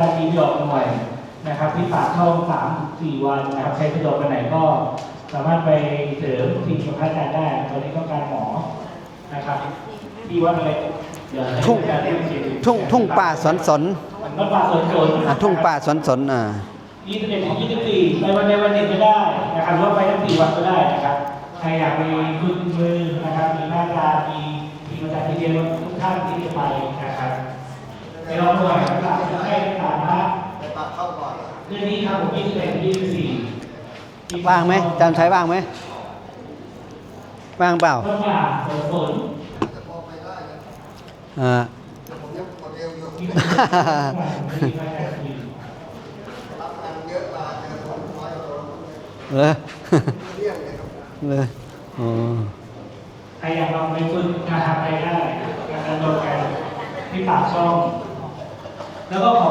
การมีหยอกหน่อยนะครับที่ปากช่องสามสี่วันนะครับใช้ประโยชน์วันไหนก็สามารถไปเสริมสิ่งสุขภาพการได้ตอนนี้ต้องการหมอนะครับที่วัดอะไรเดี๋ยวให้ทุ่งอาจารย์เรียกอีกทีหนึ่ทุ่งทุ่งป่าสนสนวัดป่าสวนสนอะทุ่งป่าสนสนอ่า21ถึง24ไปวันใดวันหนึ่งก็ได้นะครับหรือว่าไปทั้งสี่วันก็ได้นะครับใครอยากไปฝึกมือนะครับมีหน้าตามีมีประจำที่เรียนทุกท่านที่จะไปนะครับ ไปลองดูหน่อยนะครับใกล้สามนะไปปักเข้าก่อนเรื่องนี้ครับผม21ถึง24ว่างไหมจำใช้ว่างไหมว่างเปล่าวัดป่าสวนสนจะพอไปได้นะอ่าแต่ผมยังกดเอวอยู่มีประโยชน์มากมีประโยชน์มากรับงานเยอะมาเจอผมน้อยกว่าเราเลยเลี่ยงเลยครับเลยอ๋อใครอยากลองไปฝึกนะครับไปได้การดำเนินการที่ปากช่อง แล้วก็ขอ